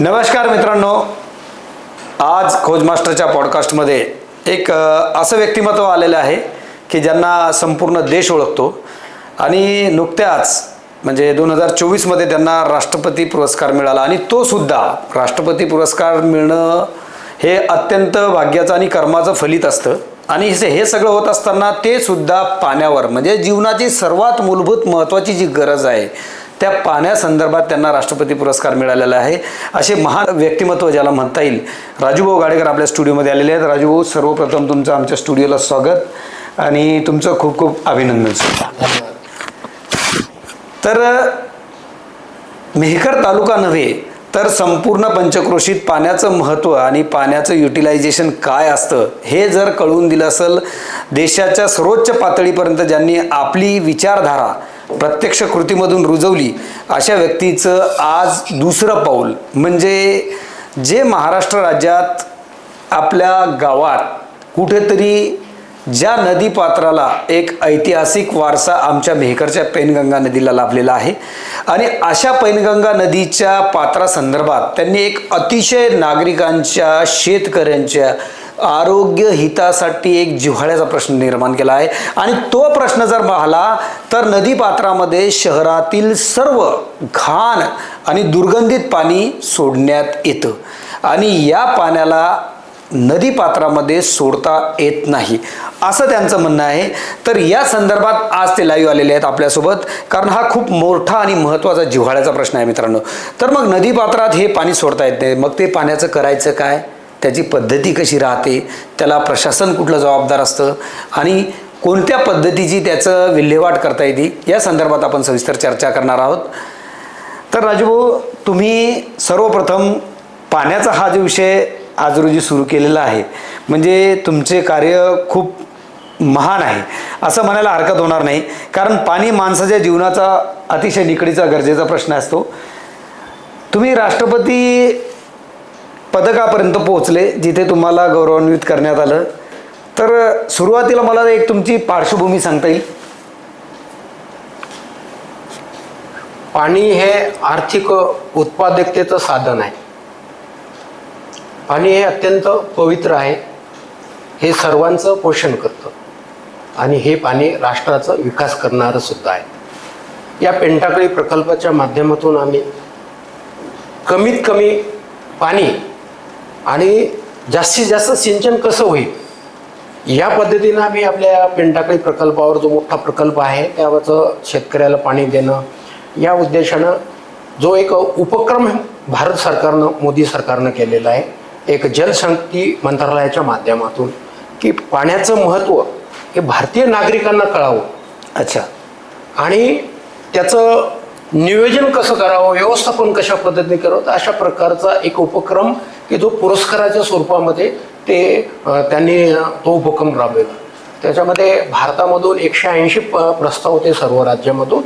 नमस्कार मित्रांनो. आज खोजमास्टरच्या पॉडकास्टमध्ये एक असं व्यक्तिमत्व आलेलं आहे की ज्यांना संपूर्ण देश ओळखतो आणि नुकत्याच म्हणजे दोन हजार चोवीसमध्ये त्यांना राष्ट्रपती पुरस्कार मिळाला आणि तो सुद्धा राष्ट्रपती पुरस्कार मिळणं हे अत्यंत भाग्याचं आणि कर्माचं फलित असतं. आणि हे सगळं होत असताना ते सुद्धा पाण्यावर म्हणजे जीवनाची सर्वात मूलभूत महत्त्वाची जी गरज आहे त्या पाण्यासंदर्भात त्यांना राष्ट्रपती पुरस्कार मिळालेला आहे. असे महान व्यक्तिमत्व ज्याला म्हणता येईल. राजूभाऊ गाडेकर आपल्या स्टुडिओमध्ये आलेले आहेत. राजूभाऊ सर्वप्रथम तुमचं आमच्या स्टुडिओला स्वागत आणि तुमचं खूप खूप अभिनंदन सुद्धा. तर मेहकर तालुका नव्हे तर संपूर्ण पंचक्रोशीत पाण्याचं महत्त्व आणि पाण्याचं युटिलायझेशन काय असतं हे जर कळवून दिलं असेल देशाच्या सर्वोच्च पातळीपर्यंत ज्यांनी आपली विचारधारा प्रत्यक्ष कृतीमधून रुजवली अशा व्यक्तीचं आज दुसरं पाऊल. म्हणजे जे महाराष्ट्र राज्यात आपल्या गावात कुठेतरी ज्या नदीपात्राला एक ऐतिहासिक वारसा आमच्या मेहकरच्या पैनगंगा नदीला लाभलेला आहे आणि अशा पैनगंगा नदीच्या पात्रासंदर्भात त्यांनी एक अतिशय नागरिकांच्या शेतकऱ्यांच्या आरोग्य हितासाठी एक जिव्हाळ्याचा प्रश्न निर्माण केला आहे. आणि तो प्रश्न जर पाहिला तर नदीपात्रामध्ये शहरातील सर्व घाण आणि दुर्गंधित पाणी सोडण्यात येतं. आणि या पाण्याला नदीपात्रामध्ये सोडता येत नाही असं त्यांचं म्हणणं आहे. तर या संदर्भात आज ते लाईव्ह आलेले आहेत आपल्यासोबत कारण हा खूप मोठा आणि महत्त्वाचा जिव्हाळ्याचा प्रश्न आहे मित्रांनो. तर मग नदीपात्रात हे पाणी सोडता येत नाही. मग ते पाण्याचं करायचं काय? त्याची पद्धती कशी राहते त्याला प्रशासन कुठलं जबाबदार असतं आणि कोणत्या पद्धतीची त्याचं विल्हेवाट करता येते या संदर्भात आपण सविस्तर चर्चा करणार आहोत. तर राजूभाऊ तुम्ही सर्वप्रथम पाण्याचा हा जो विषय आज रोजी सुरू केलेला आहे म्हणजे तुमचे कार्य खूप महान आहे असं म्हणायला हरकत होणार नाही कारण पाणी माणसाच्या जीवनाचा अतिशय निकडीचा गरजेचा प्रश्न असतो. तुम्ही राष्ट्रपती पदकापर्यंत पोहोचले जिथे तुम्हाला गौरवान्वित करण्यात आलं. तर सुरुवातीला मला एक तुमची पार्श्वभूमी सांगता येईल. पाणी हे आर्थिक उत्पादकतेचं साधन आहे. पाणी हे अत्यंत पवित्र आहे. हे सर्वांचं पोषण करतं. आणि हे पाणी राष्ट्राचा विकास करणारं सुद्धा आहे. या पेंटाकळी प्रकल्पाच्या माध्यमातून आम्ही कमीत कमी पाणी आणि जास्तीत जास्त सिंचन कसं होईल? या पद्धतीनं आम्ही आपल्या पेंटाकळी प्रकल्पावर जो मोठा प्रकल्प आहे त्यावरचं शेतकऱ्याला पाणी देणं या उद्देशानं जो एक उपक्रम भारत सरकारनं मोदी सरकारनं केलेला आहे एक जलशक्ती मंत्रालयाच्या माध्यमातून की पाण्याचं महत्त्व हे भारतीय नागरिकांना कळावं. अच्छा. आणि त्याचं नियोजन कसं करावं व्यवस्थापन कशा पद्धतीने करावं अशा प्रकारचा एक उपक्रम की जो पुरस्काराच्या स्वरूपामध्ये ते त्यांनी तो उपक्रम राबवला. त्याच्यामध्ये भारतामधून एकशे ऐंशी प प्रस्ताव होते सर्व राज्यामधून.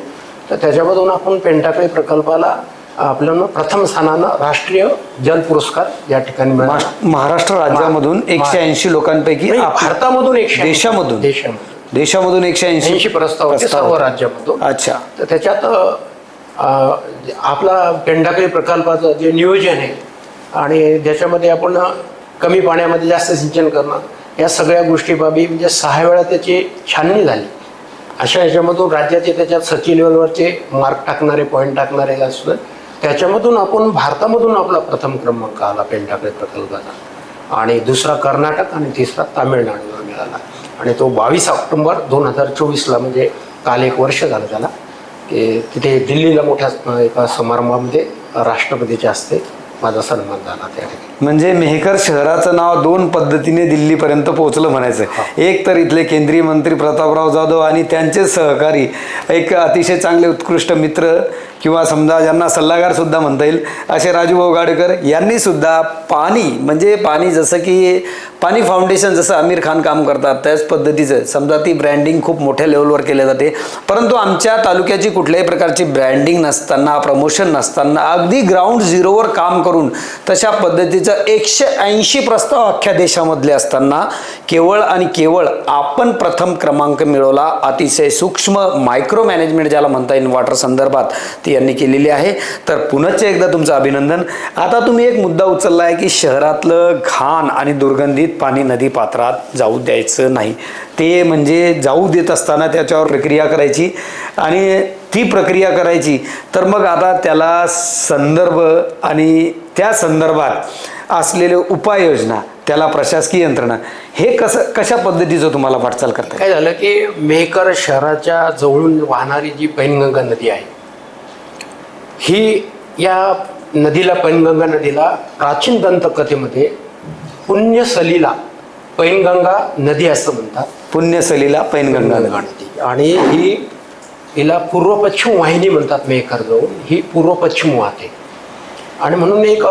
तर त्याच्यामधून आपण पेंटाकळी प्रकल्पाला आपल्याला प्रथम स्थानानं राष्ट्रीय जल पुरस्कार या ठिकाणी महाराष्ट्र राज्यामधून एकशे ऐंशी लोकांपैकी भारतामधून एकशे. देशामधून. देशामधून. देशामधून एकशे ऐंशी ऐंशी प्रस्ताव होते सर्व राज्यामधून. अच्छा. तर त्याच्यात आपला पेंढाकळी प्रकल्पाचं जे नियोजन आहे आणि ज्याच्यामध्ये आपण कमी पाण्यामध्ये जास्त सिंचन करणं या सगळ्या गोष्टी बाबी म्हणजे सहा वेळा त्याची छाननी झाली. अशा ह्याच्यामधून राज्याचे त्याच्यात सचिन लेवलवरचे मार्क टाकणारे पॉईंट टाकणारे असतं त्याच्यामधून आपण भारतामधून आपला प्रथम क्रमांक आला पेंढाकळी प्रकल्पाचा. आणि दुसरा कर्नाटक आणि तिसरा तामिळनाडूला मिळाला. आणि तो बावीस ऑक्टोंबर दोन हजार चोवीसला म्हणजे काल एक वर्ष झालं त्याला की तिथे दिल्लीला मोठ्या एका समारंभामध्ये राष्ट्रपतीच्या हस्ते माझा सन्मान झाला त्या ठिकाणी. म्हणजे मेहकर शहराचं नाव दोन पद्धतीने दिल्लीपर्यंत पोहोचलं म्हणायचं. एक तर इथले केंद्रीय मंत्री प्रतापराव जाधव आणि त्यांचे सहकारी एक अतिशय चांगले उत्कृष्ट मित्र किंवा समजा ज्यांना सल्लागार सुद्धा म्हणता येईल असे राजूभाऊ गाडकर यांनी सुद्धा पाणी म्हणजे पाणी जसं की पाणी फाउंडेशन जसं आमिर खान काम करतात त्याच पद्धतीचं समजा ती ब्रँडिंग खूप मोठ्या लेवलवर केले जाते. परंतु आमच्या तालुक्याची कुठल्याही प्रकारची ब्रँडिंग नसताना प्रमोशन नसताना अगदी ग्राउंड झिरोवर काम करून तशा पद्धतीचं एकशे ऐंशी प्रस्ताव अख्ख्या देशामधले असताना केवळ आणि केवळ आपण प्रथम क्रमांक मिळवला अतिशय सूक्ष्म मायक्रो मॅनेजमेंट ज्याला म्हणता येईल वॉटर संदर्भात यांनी केलेली आहे. तर पुनश्च एकदा तुमचं अभिनंदन. आता तुम्ही एक मुद्दा उचलला आहे की शहरातलं घाण आणि दुर्गंधित पाणी नदी पात्रात जाऊ द्यायचं नाही. ते म्हणजे जाऊ देत असताना त्याच्यावर प्रक्रिया करायची आणि ती प्रक्रिया करायची. तर मग आता त्याला संदर्भ आणि त्या संदर्भात असलेले उपाययोजना त्याला प्रशासकीय यंत्रणा हे कसं कशा पद्धतीचं तुम्हाला वाटचाल करता काय झालं की मेहकर शहराच्या जवळून वाहणारी जी पैनगंगा नदी आहे ही या नदीला पैनगंगा नदीला प्राचीन दंतकथेमध्ये पुण्यसलीला पैनगंगा नदी असं म्हणतात. पुण्यसलीला पैनगंगा नदी. आणि ही हिला पूर्व पश्चिम वाहिनी म्हणतात मेहकर जवळ ही पूर्व पश्चिम वाहते. आणि म्हणून एक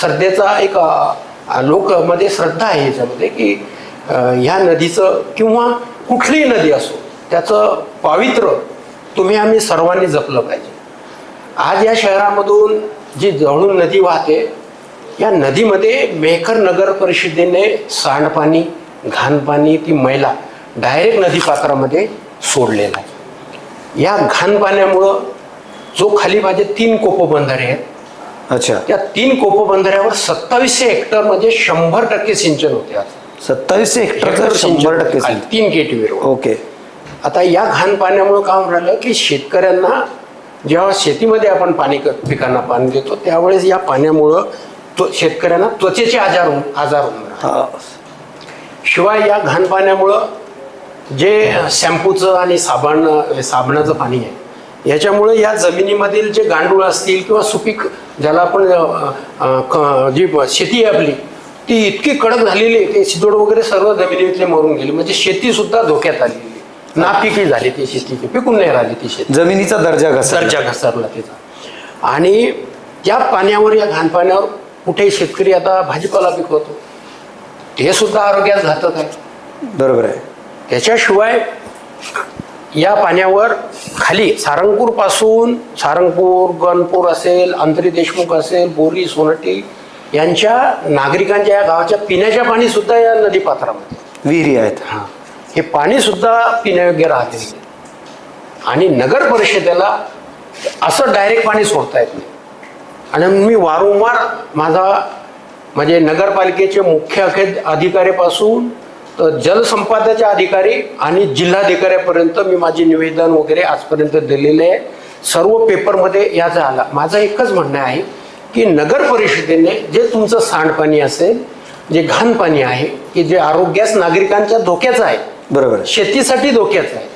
श्रद्धेचा एक लोकमध्ये श्रद्धा आहे याच्यामध्ये की ह्या नदीचं किंवा कुठलीही नदी असो त्याचं पावित्र्य तुम्ही आम्ही सर्वांनी जपलं पाहिजे. आज या शहरामधून जी जवळून नदी वाहते या नदीमध्ये मेहकर नगर परिषदेने सांडपाणी घाणपाणी ती मैला डायरेक्ट नदीपात्रामध्ये सोडलेला आहे. या घाणपाण्यामुळं जो खाली माझे तीन कोपबंधारे आहेत अच्छा. त्या तीन कोपबंधाऱ्यावर सत्तावीसशे हेक्टर म्हणजे शंभर टक्के सिंचन होते आज. सत्तावीसशे हेक्टर शंभर टक्के. तीन केटीवर ओके. आता या घाण पाण्यामुळे काय होऊन राहिलं की शेतकऱ्यांना जेव्हा शेतीमध्ये आपण पाणी पिकांना पाणी देतो त्यावेळेस या पाण्यामुळं तो शेतकऱ्यांना त्वचेचे आजार होऊन- आजार होऊन. हा शिवाय या घाण पाण्यामुळं जे शॅम्पूचं आणि साबण साबणाचं पाणी आहे याच्यामुळे या जमिनीमधील जे गांडूळ असतील किंवा सुपीक ज्याला आपण क- जी शेती आहे आपली ती इतकी कडक झालेली आहे ते शिदोड वगैरे सर्व जमिनीतले मरून गेले म्हणजे शेती सुद्धा धोक्यात आहे. नापिकी झाली ती शेती पिकून नाही राहिली ती शेती. जमिनीचा दर्जा घसरला. दर्जा घसरला तिचा. आणि त्या पाण्यावर या घाण पाण्यावर कुठेही शेतकरी आता भाजीपाला पिकवतो? ते सुद्धा आरोग्यास घातक आहे. बरोबर आहे. त्याच्याशिवाय या पाण्यावर खाली सारंगपूरपासून सारंगपूर गणपूर असेल अंतरी देशमुख असेल बोरी सोनटी यांच्या नागरिकांच्या या गावाच्या पिण्याच्या पाणी सुद्धा या नदीपात्रामध्ये. विहिरी आहेत. हा. हे पाणीसुद्धा पिण्यायोग्य राहते. नाही. आणि नगर परिषदेला असं डायरेक्ट पाणी सोडता येत नाही. आणि मी वारंवार माझा म्हणजे नगरपालिकेचे मुख्य अखे- अधिकाऱ्यापासून तर जलसंपादनाचे अधिकारी आणि जिल्हाधिकाऱ्यापर्यंत मी माझे निवेदन वगैरे आजपर्यंत दिलेले आहे. सर्व पेपरमध्ये याचा आला माझं एकच म्हणणं आहे की नगर परिषदेने जे तुमचं सांडपाणी असेल जे घाण पाणी आहे की जे आरोग्यास नागरिकांच्या धोक्याचं आहे बरोबर. शेतीसाठी धोक्याचं आहे.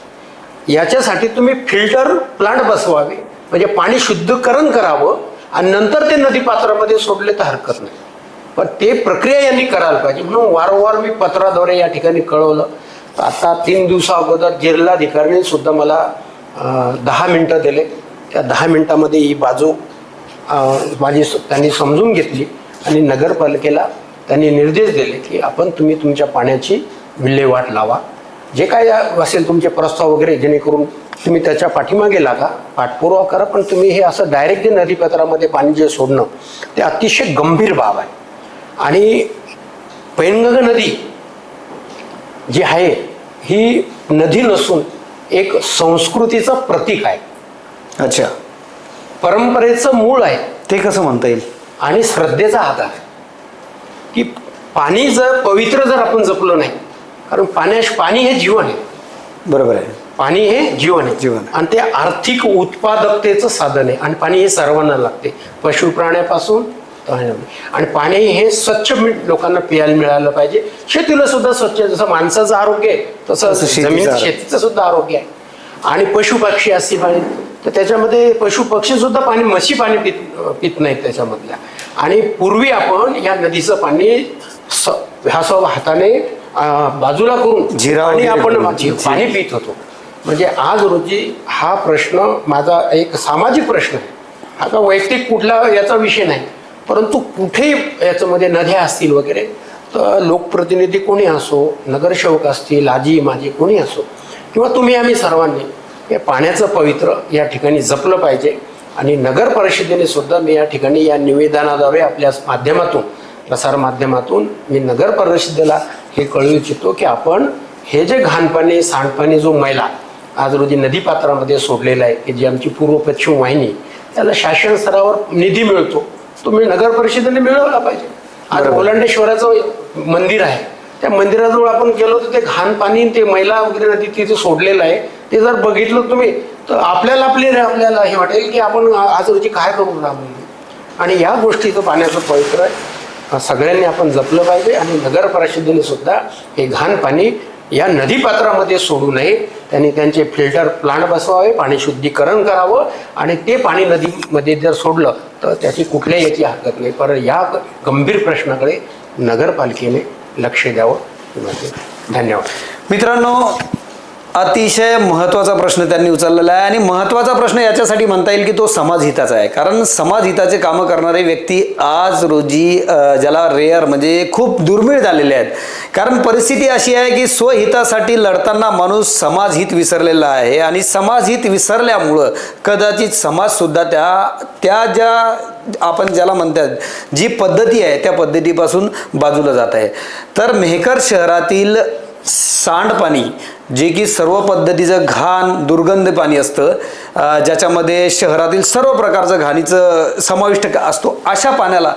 याच्यासाठी तुम्ही फिल्टर प्लांट बसवावे. म्हणजे पाणी शुद्धीकरण करावं आणि नंतर ते नदीपात्रामध्ये सोडले तर हरकत नाही. पण ते प्रक्रिया यांनी करायला पाहिजे. म्हणून वारंवार मी पत्राद्वारे या ठिकाणी कळवलं. आता तीन दिवसा अगोदर जिल्हाधिकाऱ्यांनी सुद्धा मला दहा मिनटं दिले. त्या दहा मिनटामध्ये ही बाजू माझी स- त्यांनी समजून घेतली आणि नगरपालिकेला त्यांनी निर्देश दिले की आपण तुम्ही तुमच्या पाण्याची विल्हेवाट लावा. जे काय असेल तुमचे प्रस्ताव वगैरे जेणेकरून तुम्ही त्याच्या पाठीमागे लागा. पाठपुरावा करा पण तुम्ही हे असं डायरेक्ट जे नदीपात्रामध्ये पाणी जे सोडणं ते अतिशय गंभीर बाब आहे. आणि पैनगंगा नदी जी आहे ही नदी नसून एक संस्कृतीचं प्रतीक आहे. अच्छा. परंपरेचं मूळ आहे. ते कसं म्हणता येईल? आणि श्रद्धेचा आधार. की पाणी जर पवित्र जर आपण जपलं नाही कारण पाण्याश पाणी हे जीवन आहे. बरोबर आहे. पाणी हे जीवन आहे. जीवन. आणि ते आर्थिक उत्पादकतेचं साधन आहे. आणि पाणी हे सर्वांना लागते. पशु प्राण्यापासून आणि पाणी हे स्वच्छ लोकांना प्यायला मिळालं पाहिजे. शेतीला सुद्धा स्वच्छ जसं माणसाचं आरोग्य आहे तसं शेतीचं जमीन आरोग्य. शेतीचं सुद्धा आरोग्य आहे. आणि पशु पक्षी असतील पाणी. तर त्याच्यामध्ये पशु पक्षी सुद्धा पाणी म्हशी पाणी पित पित नाहीत त्याच्यामधल्या. आणि पूर्वी आपण या नदीचं पाणी स- ह्या सर्व हाताने बाजूला करून जिरा आणि आपण पाणी पित होतो. म्हणजे आज रोजी हा प्रश्न माझा एक सामाजिक प्रश्न आहे. हा का वैयक्तिक कुठला याचा विषय नाही. परंतु कुठेही याच्यामध्ये नद्या असतील वगैरे तर लोकप्रतिनिधी कोणी असो नगरसेवक असतील आजी माझी कोणी असो किंवा तुम्ही आम्ही सर्वांनी हे पाण्याचं पवित्र या ठिकाणी जपलं पाहिजे. आणि नगर परिषदेने सुद्धा मी या ठिकाणी या निवेदनाद्वारे आपल्या माध्यमातून प्रसार माध्यमातून मी नगर परिषदेला हे कळवू इच्छितो की आपण हे जे घाणपाणी सांडपाणी जो मैला आज रोजी नदीपात्रामध्ये सोडलेला आहे की जी आमची पूर्व पश्चिम वाहिनी त्याला शासन स्तरावर निधी मिळतो. तुम्ही नगर परिषदेने मिळवला पाहिजे. आज. ओलांडेश्वराचं मंदिर आहे. त्या मंदिराजवळ आपण गेलो तर ते घाण पाणी ते मैला वगैरे नदी तिथे सोडलेलं आहे. ते जर बघितलं तुम्ही तर आपल्याला आपले आपल्याला हे वाटेल की आपण आज रोजी काय करून राहिलो आणि या गोष्टीचं पाण्याचं पवित्र आहे. सगळ्यांनी आपण जपलं पाहिजे आणि नगर परिषदेने सुद्धा हे घाण पाणी या नदीपात्रामध्ये सोडू नये. त्यांनी त्यांचे फिल्टर प्लांट बसवावे पाणी शुद्धीकरण करावं आणि ते पाणी नदीमध्ये जर सोडलं तर त्याची कुठल्याही याची हरकत नाही. पर या गंभीर प्रश्नाकडे नगरपालिकेने लक्ष द्यावं. धन्यवाद. मित्रांनो अतिशय महत्त्वाचा प्रश्न त्यांनी उचललेला आहे आणि महत्त्वाचा प्रश्न याच्यासाठी म्हणता येईल की तो समाजहिताचा आहे. कारण समाजहिताचे कामं करणारे व्यक्ती आज रोजी ज्याला रेअर म्हणजे खूप दुर्मिळ झालेले आहेत. कारण परिस्थिती अशी आहे की स्वहितासाठी लढताना माणूस समाजहित विसरलेला आहे आणि समाजहित विसरल्यामुळं कदाचित समाजसुद्धा त्या त्या ज्या आपण ज्याला म्हणतात जी पद्धती आहे त्या पद्धतीपासून बाजूला जात आहे. तर मेहकर शहरातील सांडपाणी जे की सर्व पद्धतीचं घाण दुर्गंध पाणी असतं ज्याच्यामध्ये शहरातील सर्व प्रकारचं घाणीचं समाविष्ट असतो अशा पाण्याला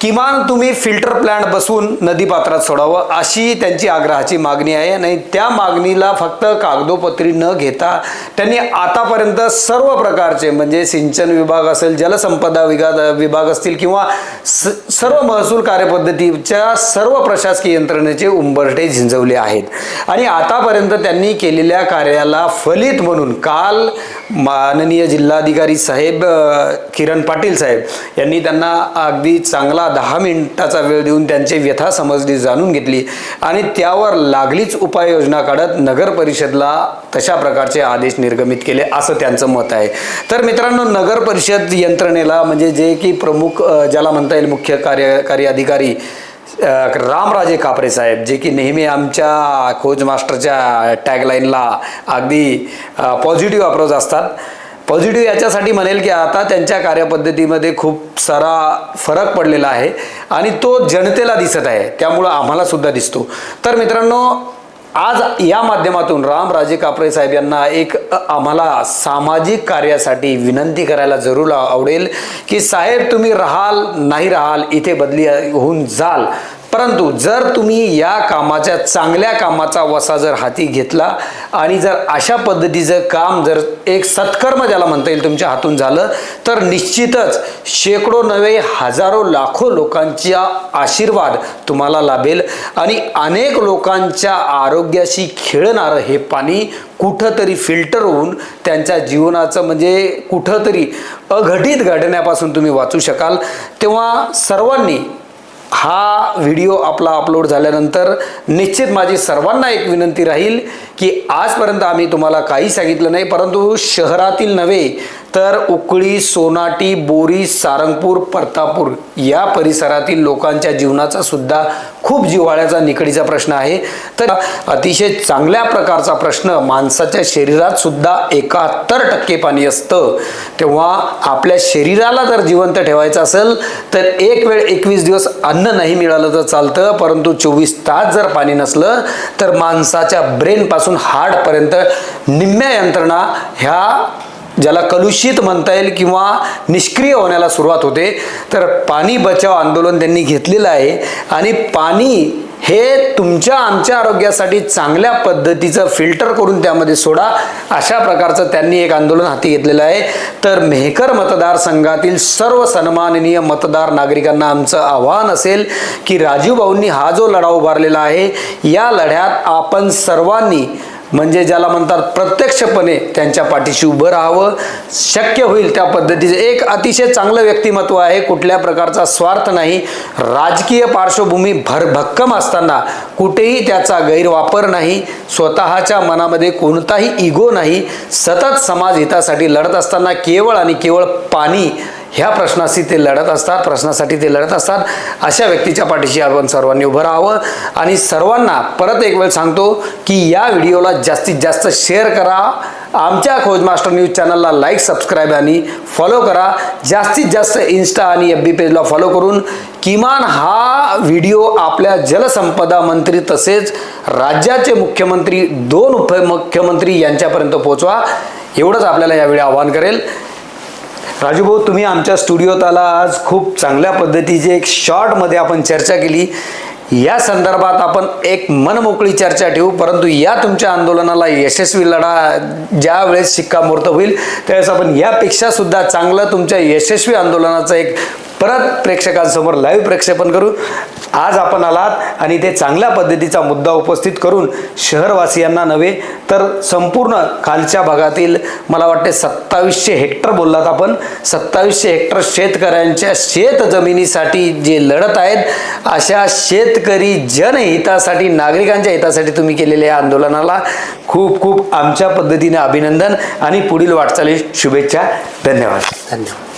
किमान तुम्ही फिल्टर प्लांट बसवून नदीपात्रात सोडावं अशी त्यांची आग्रहाची मागणी आहे. नाही त्या मागणीला फक्त कागदोपत्री न घेता त्यांनी आतापर्यंत सर्व प्रकारचे म्हणजे सिंचन विभाग असेल जलसंपदा विभाग विभाग असतील किंवा स सर्व महसूल कार्यपद्धतीच्या सर्व प्रशासकीय यंत्रणेचे उंबरठे झिंजवले आहेत. आणि आतापर्यंत त्यांनी केलेल्या कार्याला फलित म्हणून काल माननीय जिल्हाधिकारी साहेब किरण पाटील साहेब यांनी त्यांना अगदी चांगला दहा मिनिटाचा वेळ देऊन त्यांची व्यथा समजली जाणून घेतली आणि त्यावर लागलीच उपाययोजना काढत नगर परिषदला तशा प्रकारचे आदेश निर्गमित केले असं त्यांचं मत आहे. तर मित्रांनो नगर परिषद यंत्रणेला म्हणजे जे की प्रमुख ज्याला म्हणता येईल मुख्य कार्यकारी अधिकारी रामराजे कापरे साहेब जे की नेहमी आमच्या खोज मास्टरच्या टॅगलाईनला अगदी पॉझिटिव्ह अप्रोच असतात. पॉझिटिव्ह याच्यासाठी म्हणेल की आता त्यांच्या कार्यपद्धतीमध्ये खूप सारा फरक पडलेला आहे आणि तो जनतेला दिसत आहे त्यामुळं आम्हालासुद्धा दिसतो. तर मित्रांनो आज या माध्यमातून रामराजे कापरे साहेब यांना एक आम्हाला सामाजिक कार्यासाठी विनंती करायला जरूर आवडेल की साहेब तुम्ही राहाल नाही राहाल इथे बदली होऊन जाल परंतु जर तुम्ही या कामाच्या चांगल्या कामाचा वसा जर हाती घेतला आणि जर अशा पद्धतीचं काम जर एक सत्कर्म ज्याला म्हणता येईल तुमच्या हातून झालं तर निश्चितच शेकडो नव्हे हजारो लाखो लोकांचा आशीर्वाद तुम्हाला लाभेल आणि अनेक लोकांच्या आरोग्याशी खेळणारं हे पाणी कुठंतरी फिल्टर होऊन त्यांच्या जीवनाचं म्हणजे कुठंतरी अघटित घडण्यापासून तुम्ही वाचू शकाल. तेव्हा सर्वांनी हा व्हिडिओ आपला अपलोड झाल्यानंतर निश्चित माझी सर्वांना एक विनंती राहील की आजपर्यंत आम्ही तुम्हाला काही सांगितलं नाही परंतु शहरातील नव्हे तर उकळी सोनाटी बोरी सारंगपूर परतापूर या परिसरातील लोकांच्या जीवनाचा सुद्धा खूप जिव्हाळ्याचा निकडीचा प्रश्न आहे. तर अतिशय चांगल्या प्रकारचा प्रश्न माणसाच्या शरीरात सुद्धा एकाहत्तर टक्के पाणी असतं. तेव्हा आपल्या शरीराला जर जिवंत ठेवायचं असेल तर एक वेळ एकवीस दिवस अन्न नाही मिळालं तर चालतं परंतु चोवीस तास जर पाणी नसलं तर माणसाच्या ब्रेनपासून हार्टपर्यंत निम्म्या यंत्रणा ह्या ज्याला कलुषित म्हणता येईल किंवा निष्क्रिय होण्याला सुरुवात होते तर पाणी बचाव आंदोलन त्यांनी घेतलेलं आहे. आणि पाणी हे तुमच्या आमच्या आरोग्यासाठी चांगल्या पद्धतीचं फिल्टर करून त्यामध्ये सोडा अशा प्रकारचं त्यांनी एक आंदोलन हाती घेतलेलं आहे. तर मेहकर मतदारसंघातील सर्व सन्माननीय मतदार नागरिकांना आमचं आव्हान असेल की राजीव भाऊंनी हा जो लढा उभारलेला आहे या लढ्यात आपण सर्वांनी म्हणजे ज्याला म्हणतात प्रत्यक्षपणे त्यांच्या पाठीशी उभं राहावं. शक्य होईल त्या पद्धतीचं एक अतिशय चांगलं व्यक्तिमत्व आहे. कुठल्या प्रकारचा स्वार्थ नाही. राजकीय पार्श्वभूमी भरभक्कम असताना कुठेही त्याचा गैरवापर नाही. स्वतःच्या मनामध्ये कोणताही इगो नाही. सतत समाज हितासाठी लढत असताना केवळ आणि केवळ पाणी ह्या प्रश्नाशी ते लढत असतात प्रश्नासाठी ते लढत असतात. अशा व्यक्तीच्या पाठीशी आपण सर्वांनी उभं राहावं. आणि सर्वांना परत एक वेळ सांगतो की या व्हिडिओला जास्तीत जास्त शेअर करा. आमच्या खोज मास्टर न्यूज चॅनलला लाईक सबस्क्राईब आणि फॉलो करा. जास्तीत जास्त इन्स्टा आणि एफ बी पेजला फॉलो करून किमान हा व्हिडिओ आपल्या जलसंपदा मंत्री तसेच राज्याचे मुख्यमंत्री दोन उपमुख्यमंत्री यांच्यापर्यंत पोहोचवा. एवढंच आपल्याला यावेळी आवाहन करेल. राजूभाऊ तुम्ही आमच्या स्टुडिओत आला. आज खूप चांगल्या पद्धतीची एक शॉर्टमध्ये आपण चर्चा केली. या संदर्भात आपण एक मनमोकळी चर्चा ठेवू. परंतु या तुमच्या आंदोलनाला यशस्वी लढा ज्या वेळेस शिक्कामोर्तब होईल त्यावेळेस आपण यापेक्षा सुद्धा चांगलं तुमच्या यशस्वी आंदोलनाचं एक परत प्रेक्षकांसमोर लाईव्ह प्रक्षेपण करू. आज आपण आलात आणि ते चांगल्या पद्धतीचा मुद्दा उपस्थित करून शहरवासियांना नव्हे तर संपूर्ण खालच्या भागातील मला वाटते सत्तावीसशे हेक्टर बोललात आपण. सत्तावीसशे हेक्टर शेतकऱ्यांच्या शेत जमिनीसाठी जे लढत आहेत अशा शेतकरी जनहितासाठी नागरिकांच्या हितासाठी तुम्ही केलेल्या या आंदोलनाला खूप खूप आमच्या पद्धतीने अभिनंदन आणि पुढील वाटचाली शुभेच्छा. धन्यवाद. धन्यवाद.